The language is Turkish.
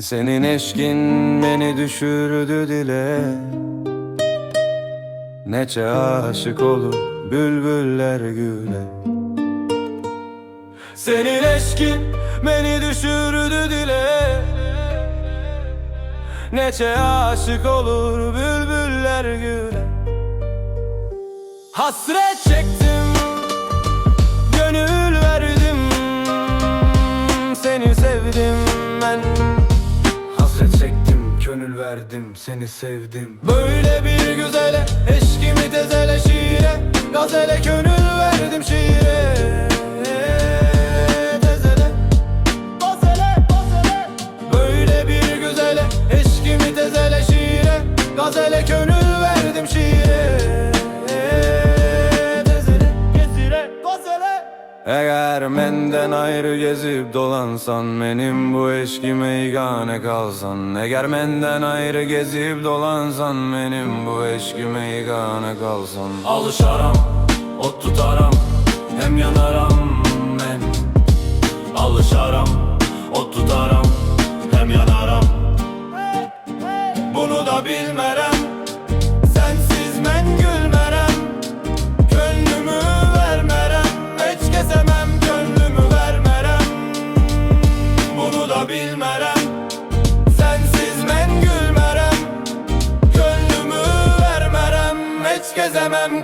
Senin eşkin beni düşürdü dile. Neçe aşık olur bülbüller güle Senin eşkin beni düşürdü dile. Neçe aşık olur bülbüller güle Hasret çektim Gönül verdim. Seni sevdim ben Gönül verdim Seni sevdim. Böyle bir güzele Eşkimi tezele şiire Gazele gönül eğer menden ayrı gezip dolansan Benim bu eşki meygane kalsan. Eğer menden ayrı gezip dolansan Benim bu eşki meygane kalsan. Alışaram, ot tutaram da bilmerem Sensiz men gülmerem. Gönlümü vermerem. Hiç gezemem